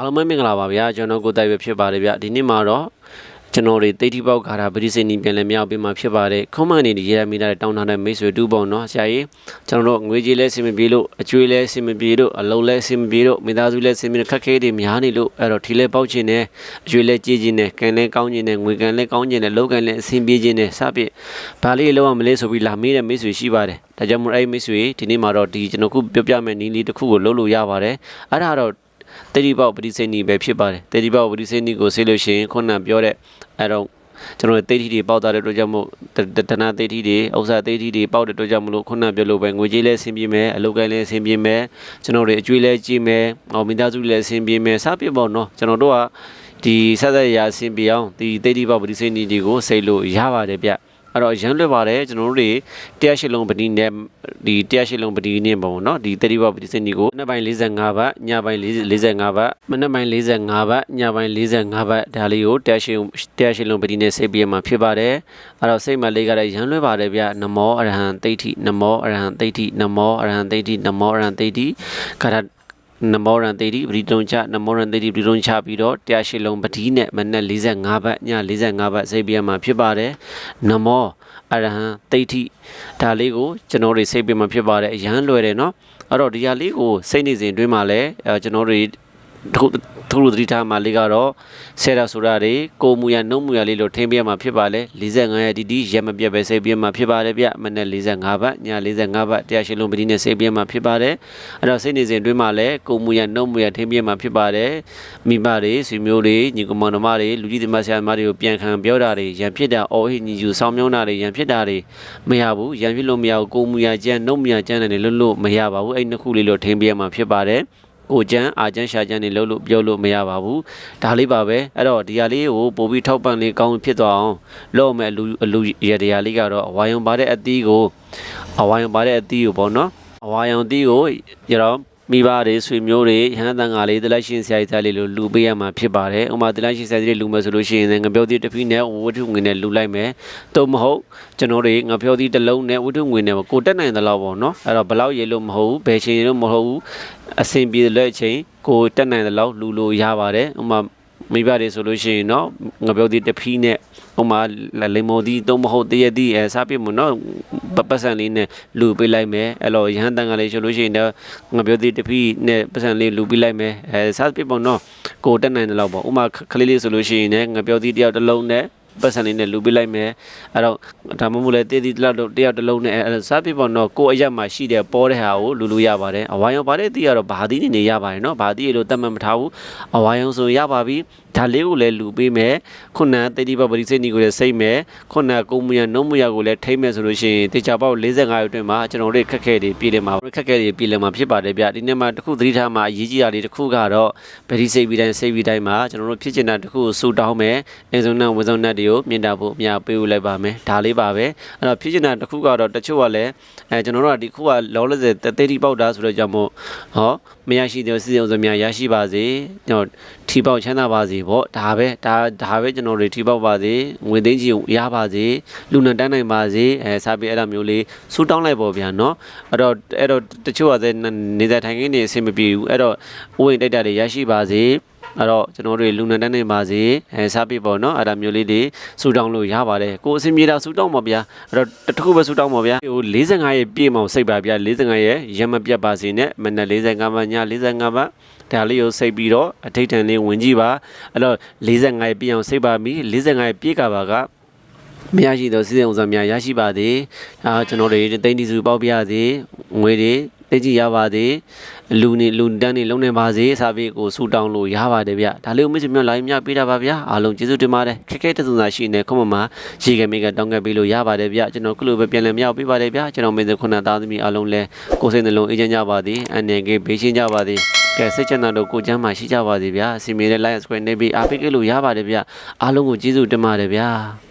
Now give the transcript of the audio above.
အားလုံးပဲမင်္ဂလာပါဗျာကျွန်တော်ကိုတိုက်ပဲဖြစ်ပါတယ်ဗျဒီနေ့မှာတော့ကျွန်တော်တွေတိတ်တိပေါက်ခါတာပရိစိနီပြန်လဲမြောက်ပေးမှာဖြစ်ပါတယ်ခွန်မန်နေဒီရမိတာတောင်းထားတဲ့မိတ်ဆွေတူပေါ့နော်ဆရာကြီးကျွန်တော်တို့ငွေကြေးလဲစင်မပြေလို့အကျွေးလဲစင်မပြေလို့အလုံးလဲစင်မပြေလို့မိသားစုလဲစင်မပြေခက်ခဲတွေများနေလို့အဲ့တော့ထီလဲပေါက်ခြင်းနဲ့အကျွေးလဲကြေးခြင်းနဲ့ကန်လဲကောင်းခြင်းနဲ့ငွေကန်လဲကောင်းခြင်းနဲ့လောက်ကန်လဲအဆင်ပြေခြင်းနဲ့စပြည့်ဘာလေးလောက်ရမလဲဆိုပြီးလာမေးတဲ့မိတ်ဆွေရှိပါတယ်ဒါကြောင့်မို့အဲ့မိတ်ဆွေဒီနေ့မှာတော့ဒီကျွန်တော်ခုပြောပြမယ်နီးလေးတစ်ခုကိုလုပ်လို့ရပါတယ်အဲ့ဒါတော့ တေဒီပေါက်ပရိစေနီပဲဖြစ်ပါတယ်တေဒီပေါက်ပရိစေနီကိုဆေးလို့ရှိရင်ခုနပြောတဲ့အဲတော့ကျွန်တော်တေတီတွေပေါက်တာတဲ့အတွက်ကြောင့်မို့တဏတေတီတွေဥစ္စာတေတီတွေပေါက်တဲ့အတွက်ကြောင့်မလို့ခုနပြောလို့ပဲငွေကြေးလဲဆင်းပြေမယ်အလုပ်ကိုင်းလဲဆင်းပြေမယ်ကျွန်တော်တွေအကျွေးလဲကြည့်မယ်အောင်မိသားစုလဲဆင်းပြေမယ်စပြပေါ့နော်ကျွန်တော်တို့ကဒီဆက်ဆက်ရာဆင်းပြေအောင်ဒီတေတီပေါက်ပရိစေနီတွေကိုစိတ်လို့ရပါတယ်ဗျ အဲ့တော့ရမ်းလွတ်ပါတယ်ကျွန်တော်တို့တွေတရားရှိလုံးပတိနဲ့ဒီတရားရှိလုံးပတိနဲ့ပေါ့နော်ဒီ30ဘတ်ပတိစနီကိုမနေ့ပိုင်း45ဘတ်ညပိုင်း45ဘတ်မနေ့ပိုင်း45ဘတ်ညပိုင်း45ဘတ်ဒါလေးကိုတရားရှိတရားရှိလုံးပတိနဲ့စိတ်ပြမှာဖြစ်ပါတယ်အဲ့တော့စိတ်မလေးကလည်းရမ်းလွတ်ပါတယ်ဗျနမောအရဟံတိဋ္ဌိနမောအရဟံတိဋ္ဌိနမောအရဟံတိဋ္ဌိနမောအရဟံတိဋ္ဌိခရ နမောရန်တေဒီပရိတုံချနမောရန်တေဒီပရိတုံချပြီးတော့တရားရှိလုံးပတိနဲ့မနက်45ဘတ်ည45ဘတ်စိတ်ပြမှာဖြစ်ပါတယ်နမောအရဟံတိဋ္ဌိဒါလေးကိုကျွန်တော်တွေစိတ်ပြမှာဖြစ်ပါတယ်အရန်လွယ်တယ်เนาะအဲ့တော့ဒီဟာလေးကိုစိတ်နေစဉ်အတွင်းမှာလည်းအဲကျွန်တော်တွေ သူသူတို့သတိထားမှလေးကတော့ဆဲတာဆိုတာတွေကိုမူရနှုတ်မူရလေးလို့ထင်းပြမှာဖြစ်ပါလေ45ရက်တီတီရက်မပြတ်ပဲစိတ်ပြမှာဖြစ်ပါတယ်ဗျမနေ့45ဘတ်ည45ဘတ်တရားရှိလုံးပတိနဲ့စိတ်ပြမှာဖြစ်ပါတယ်အဲ့တော့စိတ်နေစဉ်အတွင်းမှာလည်းကိုမူရနှုတ်မူရထင်းပြမှာဖြစ်ပါတယ်မိဘတွေဆွေမျိုးတွေညီကောင်မောင်နှမတွေလူကြီးသမားဆရာသမားတွေကိုပြန်ခံပြောတာတွေရံဖြစ်တာအော်ဟိညီယူဆောင်းမြောင်းတာတွေရံဖြစ်တာတွေမရဘူးရံဖြစ်လို့မရဘူးကိုမူရကျန်းနှုတ်မူရကျန်းတယ်လို့လို့မရပါဘူးအဲ့နှစ်ခုလေးလို့ထင်းပြမှာဖြစ်ပါတယ် ကိုကျန်းအာကျန်းရှာကျန်းနေလို့လို့ပြောလို့မရပါဘူးဒါလေးပါပဲအဲ့တော့ဒီဟာလေးကိုပို့ပြီးထောက်ပံ့လေးကောင်းဖြစ်သွားအောင်လုပ်မယ်လူလူရတရားလေးကတော့အဝါယုံပါတဲ့အသီးကိုအဝါယုံပါတဲ့အသီးကိုပေါ့နော်အဝါယုံသီးကိုရတော့ မိဘတွေဆွေမျိုးတွေဟန်းတန်ကလေးတလိုက်ရှင်ဆရာကြီးသားလေးလိုလူပေးရမှာဖြစ်ပါတယ်။ဥပမာတလိုက်ရှင်ဆရာကြီးလူမယ်ဆိုလို့ရှိရင်လည်းငပြောသီးတစ်ဖီးနဲ့ဝတ္ထုငွေနဲ့လူလိုက်မယ်။သို့မဟုတ်ကျွန်တော်တွေငပြောသီးတစ်လုံးနဲ့ဝတ္ထုငွေနဲ့ကိုတက်နိုင်သလောက်ပေါ့နော်။အဲ့တော့ဘလောက်ရေလို့မဟုတ်ဘူး။ဘယ်ချိန်ရေလို့မဟုတ်ဘူး။အဆင်ပြေတဲ့အချိန်ကိုတက်နိုင်သလောက်လူလို့ရပါတယ်။ဥပမာ မိဘတွေဆိုလို့ရှိရင်เนาะငပြောသီးတစ်ဖီးနဲ့ဥမာလေမော်ဒီတော့မဟုတ်တရသည်အဲစားပြမနော်ပတ်စံလေးနဲ့လူပေးလိုက်မယ်အဲ့လိုရဟန်းတန်ကလေးဆိုလို့ရှိရင်တော့ငါပြောသေးတပီးနဲ့ပတ်စံလေးလူပေးလိုက်မယ်အဲစားပြပေါ့နော်ကိုတက်နိုင်တယ်လို့ပေါ့ဥမာခလေးလေးဆိုလို့ရှိရင်လည်းငါပြောသေးတယောက်တစ်လုံးနဲ့ ပတ်စံလေးနဲ့လူပေးလိုက်မယ်အဲ့တော့ဒါမှမဟုတ်လေတည်တည်တလောက်တယောက်တစ်လုံးနဲ့အဲစားပြပေါ့နော်ကိုအရက်မှာရှိတဲ့ပေါ်တဲ့ဟာကိုလူလူရပါတယ်အဝိုင်းရောပါတဲ့တည်ကတော့ဘာသီးနေနေရပါတယ်နော်ဘာသီးလို့တတ်မှတ်မထားဘူးအဝိုင်းရောဆိုရပါပြီဒါလေးကိုလည်းလူပေးမယ်ခုနတေတီဘပရိစိတ်နီကိုလည်းစိတ်မယ်ခုနကုံမူရနှုံးမူရကိုလည်းထိမ့်မယ်ဆိုလို့ရှိရင်တေချာပေါက်45ရက်အတွင်းမှာကျွန်တော်တို့ခက်ခဲတွေပြည်လည်မှာခက်ခဲတွေပြည်လည်မှာဖြစ်ပါတယ်ဗျဒီနေ့မှာတစ်ခုသတိထားမှာအရေးကြီးတာတွေတစ်ခုကတော့ဗတိစိတ်ပြီးတိုင်းစိတ်ပြီးတိုင်းမှာကျွန်တော်တို့ဖြစ်ချင်တာတစ်ခုကိုစူတောင်းမယ်အင်စုံနဲ့ဝဇုံနဲ့တွေကိုမြင်တာဖို့အများပေးဦးလိုက်ပါမယ်ဒါလေးပါပဲအဲ့တော့ဖြစ်ချင်တာတစ်ခုကတော့တချို့ကလည်းအဲကျွန်တော်တို့ကဒီခုကလောလဆယ်တေတီပေါက်တာဆိုတော့ကြောင့်မို့ဟောမရရှိတဲ့စီစဉ်ဥစ္စာများရရှိပါစေကျွန်တော်ထီပေါက်ချမ်းသာပါစေပေါ့ဒါပဲဒါဒါပဲကျွန်တော်တွေထီပေါက်ပါစေငွေသိန်းကြီးရပါစေလူနဲ့တန်းနိုင်ပါစေအဲစားပြီးအဲ့လိုမျိုးလေးစူတောင်းလိုက်ပေါ့ဗျာနော်အဲ့တော့အဲ့တော့တချို့ကလည်းနေတဲ့ထိုင်ခင်းနေအဆင်မပြေဘူးအဲ့တော့ဥဝင်တိုက်တာတွေရရှိပါစေ အဲ့တော့ကျွန်တော်တို့လူနံတန်းနေပါစေအဲစားပြပေါ့နော်အဲ့ဒါမျိုးလေးတွေစူတောင်းလို့ရပါတယ်ကိုအစင်မြေတာစူတောင်းပါဗျာအဲ့တော့တစ်ခုပဲစူတောင်းပါဗျာဟို45ရဲ့ပြည့်မောင်စိတ်ပါဗျာ45ရဲ့ရမပြတ်ပါစေနဲ့မနက်45ပါည45ပါဒါလေးကိုစိတ်ပြီးတော့အထိတ်တန်လေးဝင်ကြည့်ပါအဲ့တော့45ရဲ့ပြည့်အောင်စိတ်ပါပြီ45ရဲ့ပြည့်ကပါကမရရှိသောစီစဉ်ဥစ္စာများရရှိပါသည်အာကျွန်တော်တွေတိတ်တီစုပေါက်ပြစေငွေတွေ သိကြည့်ရပါသေးလူနေလူတန်းနေလုံးနေပါစေစာပေကိုဆူတောင်းလို့ရပါတယ်ဗျဒါလေးကိုမိတ်ဆွေမျိုး line မြပေးတာပါဗျအားလုံးကျေးဇူးတင်ပါတယ်ခက်ခဲတစုံစာရှိနေခုမှမှရေကမေကတောင်းခဲ့ပေးလို့ရပါတယ်ဗျကျွန်တော်ခုလိုပဲပြန်လည်မြောက်ပေးပါတယ်ဗျကျွန်တော်မေစုခုနသားသမီးအားလုံးလဲကိုယ်စိတ်နှလုံးအေးချမ်းကြပါသည်အနေကေဘေးရှင်းကြပါသည်ကဲစိတ်ချမ်းသာတော့ကိုချမ်းမှရှိကြပါသည်ဗျာစီမီနဲ့ line subscribe နေပြီးအားပေးခဲ့လို့ရပါတယ်ဗျအားလုံးကိုကျေးဇူးတင်ပါတယ်ဗျာ